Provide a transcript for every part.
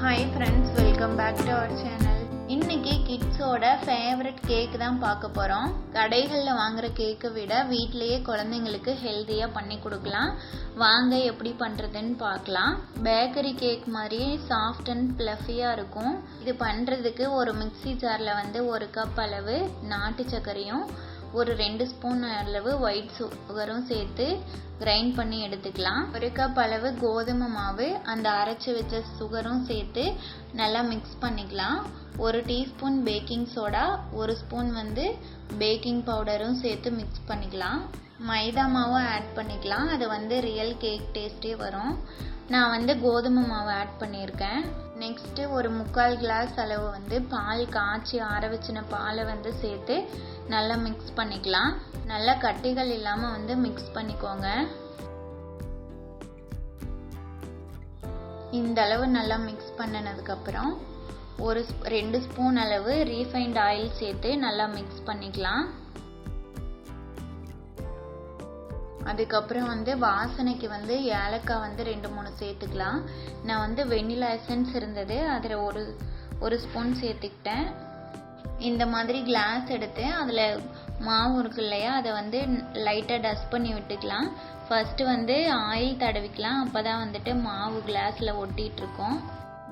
Hi friends welcome back to our channel இன்னைக்கு கிட்ஸோட favourite cake தான் பார்க்க போகிறோம் கடைகளில் வாங்குற கேக்கை விட வீட்டிலையே குழந்தைங்களுக்கு ஹெல்த்தியாக பண்ணி கொடுக்கலாம். வாங்க எப்படி பண்ணுறதுன்னு பார்க்கலாம். பேக்கரி கேக் மாதிரி சாஃப்ட் அண்ட் ப்ளஃபியாக இருக்கும். இது பண்ணுறதுக்கு ஒரு மிக்ஸி ஜாரில் வந்து ஒரு கப் அளவு நாட்டு சர்க்கரையும் ஒரு ரெண்டு ஸ்பூன் அளவு ஒயிட் சுகரும் சேர்த்து கிரைண்ட் பண்ணி எடுத்துக்கலாம். ஒரு கப் அளவு கோதுமை மாவு அந்த அரைச்சி வச்ச சுகரும் சேர்த்து நல்லா மிக்ஸ் பண்ணிக்கலாம். ஒரு டீஸ்பூன் பேக்கிங் சோடா ஒரு ஸ்பூன் வந்து பேக்கிங் பவுடரும் சேர்த்து மிக்ஸ் பண்ணிக்கலாம். மைதா மாவும் ஆட் பண்ணிக்கலாம். அது வந்து ரியல் கேக் டேஸ்டே வரும். நான் வந்து கோதுமை மாவு ஆட் பண்ணியிருக்கேன். நெக்ஸ்ட்டு ஒரு முக்கால் கிளாஸ் அளவு வந்து பால் காய்ச்சி ஆற வச்சின பாலை வந்து சேர்த்து நல்லா மிக்ஸ் பண்ணிக்கலாம். நல்லா கட்டிகள் இல்லாமல் வந்து மிக்ஸ் பண்ணிக்கோங்க. இந்த அளவு நல்லா மிக்ஸ் பண்ணினதுக்கப்புறம் ஒரு ரெண்டு ஸ்பூன் அளவு ரீஃபைண்ட் ஆயில் சேர்த்து நல்லா மிக்ஸ் பண்ணிக்கலாம். அதுக்கப்புறம் வந்து வாசனைக்கு வந்து ஏலக்காய் வந்து ரெண்டு மூணு சேர்த்துக்கலாம். நான் வந்து வெண்ணிலா எசன்ஸ் இருந்தது அதில் ஒரு ஒரு ஸ்பூன் சேர்த்துக்கிட்டேன். இந்த மாதிரி கிளாஸ் எடுத்து அதில் மாவு இருக்கு இல்லையா அதை வந்து லைட்டாக டஸ்ட் பண்ணி விட்டுக்கலாம். ஃபஸ்ட்டு வந்து ஆயில் தடவிக்கலாம் அப்போ தான் வந்துட்டு மாவு கிளாஸில் ஒட்டிகிட்ருக்கோம்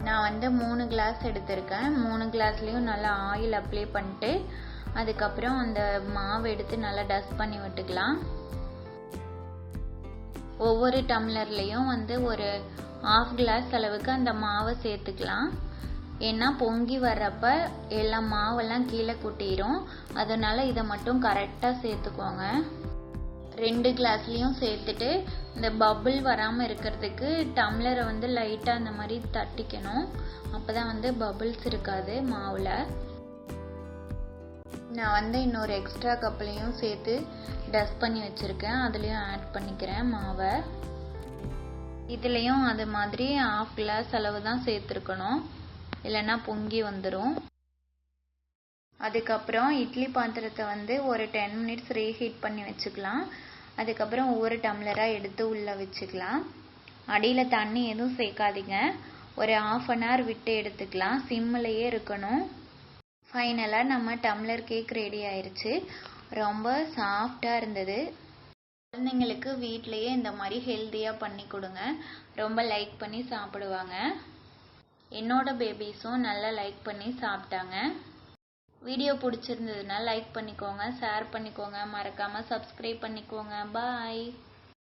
நான் வந்து மூணு கிளாஸ் எடுத்திருக்கேன். மூணு கிளாஸ்லேயும் நல்லா ஆயில் அப்ளை பண்ணிட்டு அதுக்கப்புறம் அந்த மாவு எடுத்து நல்லா டஸ்ட் பண்ணி விட்டுக்கலாம். ஒவ்வொரு டம்ளர்லேயும் வந்து ஒரு ஆஃப் கிளாஸ் அளவுக்கு அந்த மாவை சேர்த்துக்கலாம். ஏன்னா பொங்கி வர்றப்ப எல்லா மாவெல்லாம் கீழே கொட்டிடும் அதனால் இதை மட்டும் கரெக்டாக சேர்த்துக்கோங்க. ரெண்டு கிளாஸ்லேயும் சேர்த்துட்டு இந்த பபுள் வராமல் இருக்கிறதுக்கு டம்ளரை வந்து லைட்டாக அந்த மாதிரி தட்டிக்கணும். அப்போ தான் வந்து பபுள்ஸ் இருக்காது மாவில். நான் வந்து இன்னொரு எக்ஸ்ட்ரா கப்லையும் சேர்த்து டஸ்ட் பண்ணி வச்சுருக்கேன். அதுலேயும் ஆட் பண்ணிக்கிறேன் மாவை. இதுலேயும் அது மாதிரி ஆஃப் கிளாஸ் அளவு தான் சேர்த்துருக்கணும். இல்லைன்னா பொங்கி வந்துடும் அதுக்கப்புறம் இட்லி பாத்திரத்தை வந்து ஒரு டென் மினிட்ஸ் ரீஹீட் பண்ணி வச்சுக்கலாம். அதுக்கப்புறம் ஒவ்வொரு டம்ளராக எடுத்து உள்ளே வச்சுக்கலாம். அடியில் தண்ணி எதுவும் சேர்க்காதீங்க. ஒரு ஆஃப் அன் ஹவர் விட்டு எடுத்துக்கலாம். சிம்மிலையே இருக்கணும். ஃபைனலாக நம்ம டம்ளர் கேக் ரெடி ஆயிடுச்சு ரொம்ப சாஃப்டாக இருந்தது. குழந்தைங்களுக்கு வீட்லேயே இந்த மாதிரி ஹெல்த்தியாக பண்ணி கொடுங்க. ரொம்ப லைக் பண்ணி சாப்பிடுவாங்க. என்னோட பேபிஸும் நல்லா லைக் பண்ணி சாப்பிட்டாங்க. வீடியோ பிடிச்சிருந்ததுன்னா லைக் பண்ணிக்கோங்க ஷேர் பண்ணிக்கோங்க மறக்காமல் சப்ஸ்கிரைப் பண்ணிக்கோங்க. பாய்